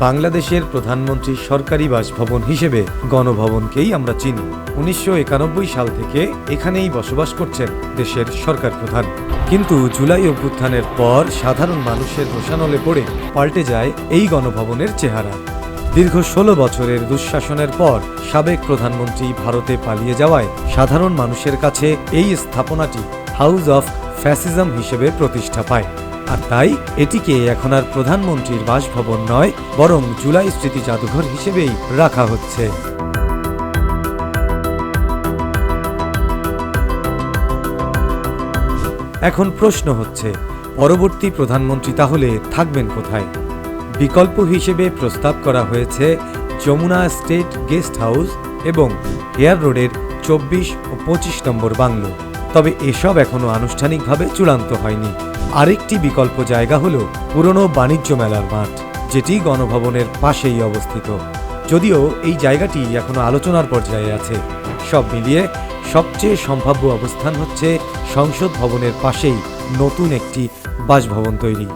বাংলাদেশের প্রধানমন্ত্রী সরকারি বাসভবন হিসেবে গণভবনকেই আমরা চিনি। উনিশশো সাল থেকে এখানেই বসবাস করছেন দেশের সরকার প্রধান। কিন্তু জুলাই অভ্যুত্থানের পর সাধারণ মানুষের রোষানলে পড়ে পাল্টে যায় এই গণভবনের চেহারা। দীর্ঘ ষোলো বছরের দুঃশাসনের পর সাবেক প্রধানমন্ত্রী ভারতে পালিয়ে যাওয়ায় সাধারণ মানুষের কাছে এই স্থাপনাটি হাউস অফ ফ্যাসিজম হিসেবে প্রতিষ্ঠা পায়। আর তাই এটিকে এখন আর প্রধানমন্ত্রীর বাসভবন নয়, বরং জুলাই স্মৃতি জাদুঘর হিসেবেই রাখা হচ্ছে। এখন প্রশ্ন হচ্ছে, পরবর্তী প্রধানমন্ত্রী তাহলে থাকবেন কোথায়? বিকল্প হিসেবে প্রস্তাব করা হয়েছে যমুনা স্টেট গেস্ট হাউস এবং হেয়ার রোডের চব্বিশ ও পঁচিশ নম্বর বাংলো। তবে এসব এখনও আনুষ্ঠানিকভাবে চূড়ান্ত হয়নি। আরেকটি বিকল্প জায়গা হল পুরনো বাণিজ্য মেলার মাঠ, যেটি গণভবনের পাশেই অবস্থিত। যদিও এই জায়গাটি এখনও আলোচনার পর্যায়ে আছে। সব মিলিয়ে সবচেয়ে সম্ভাব্য অবস্থান হচ্ছে সংসদ ভবনের পাশেই নতুন একটি বাসভবন তৈরি।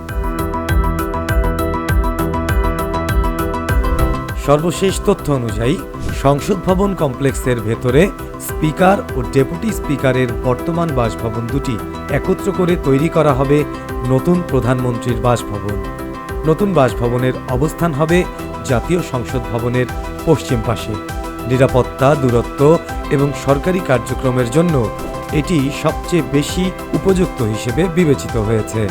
সর্বশেষ তথ্য অনুযায়ী সংসদ ভবন কমপ্লেক্সের ভেতরে স্পিকার ও ডেপুটি স্পিকারের বর্তমান বাসভবন দুটি একত্র করে তৈরি করা হবে নতুন প্রধানমন্ত্রীর বাসভবন। নতুন বাসভবনের অবস্থান হবে জাতীয় সংসদ ভবনের পশ্চিম পাশে। নিরাপত্তা, দূরত্ব এবং সরকারি কার্যক্রমের জন্য এটি সবচেয়ে বেশি উপযুক্ত হিসেবে বিবেচিত হয়েছে।